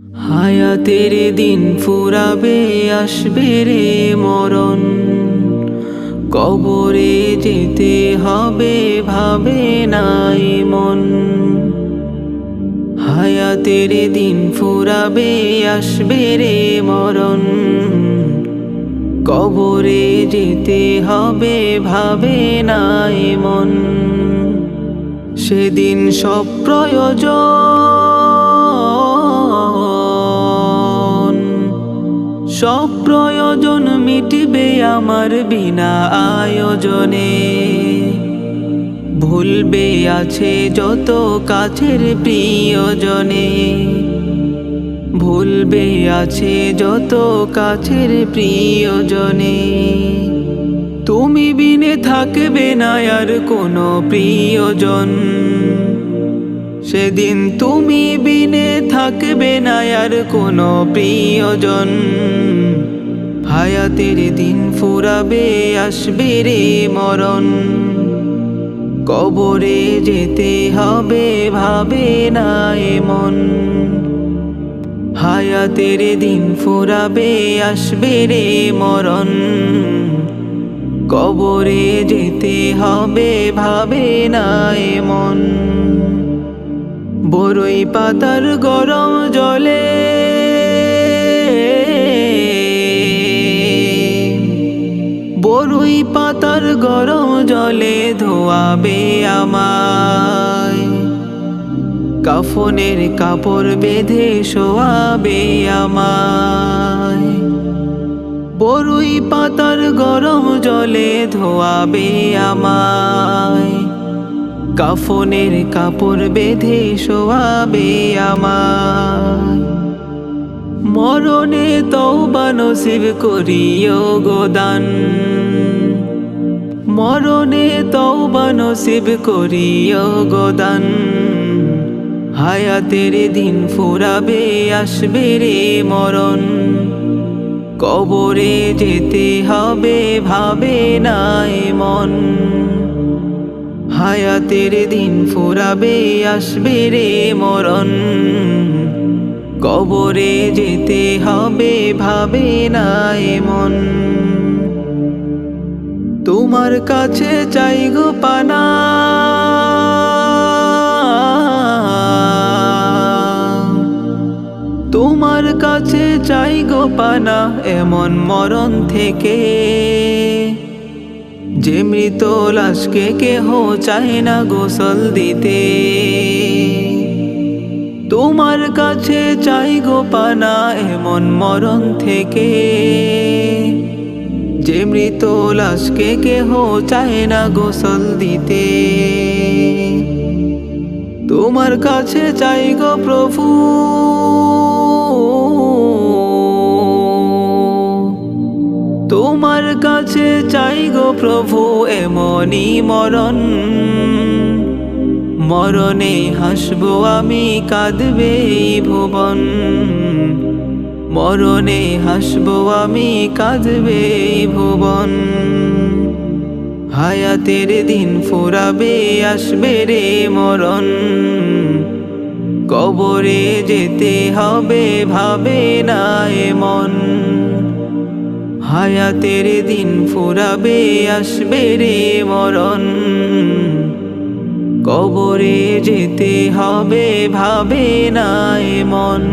হায়াতের দিন ফুরাবে, আসবে রে মরণ। কবরে যেতে হবে, ভাবে নাই মন। হায়াতের দিন ফুরাবে, আসবে রে মরণ। কবরে যেতে হবে, ভাবে নাই মন। সেদিন সব প্রয়োজন। সব প্রয়োজন মিটবে আমার বিনা আয়োজনে। ভুলবে আছে যত কাছের প্রিয়জনে। ভুলবে আছে যত কাছের প্রিয়জনে। তুমি বিনে থাকবে না আর কোনো প্রিয়জন। সেদিন তুমি বিনে থাকবে না আর কোনো প্রিয়জন। হায়াতের দিন ফুরাবে, আসবে রে মরণ। কবরে যেতে হবে, ভাবে না মন হায়াতের দিন ফুরাবে, আসবে রে মরণ। কবরে যেতে হবে, ভাবে না মন বড়ই পাতার গরম জলে। বড়ই পাতার গরম জলে ধোয়াবে আমায়। কাফনের কাপড় বেঁধে শোয়াবে আমায়। বড়ই পাতার গরম জলে ধোয়াবে আমায়। কাফনের কাপড় বেঁধে শোয়াবে আমায়। মরণে তৌবা নসিব করিও গোদান মরণে তৌবা নসিব করিও গোদান হায়াতের দিন ফুরাবে, আসবে রে মরণ। কবরে যেতে হবে, ভাবে নাই মন হায়াতের দিন ফুরাবে, আসবে রে মরণ। কবরে যেতে হবে, ভাবে না এমন। তোমার কাছে চাই গো পানা। তোমার কাছে চাই গো পানা, এমন মরণ থেকে। যে মৃত লাশকে কেহ চায় না গোসল দিতে। তোমার কাছে চাই গো পানা এমন মরণ থেকে। যে মৃত লাশকে কেহ চায় না গোসল দিতে। তোমার কাছে চাই গো প্রভু। তোমার কাছে চাই গো প্রভু, এমনই মরণ। মরণে হাসবো আমি, কাঁদবে ভুবন। মরণে হাসবো আমি, কাঁদবে ভুবন। হায়াতের দিন ফুরাবে, আসবে রে মরণ। কবরে যেতে হবে, ভাবে না মন হায়াতের দিন ফুরাবে আসবে রে মরণ। কবরে যেতে হবে ভাবে না মন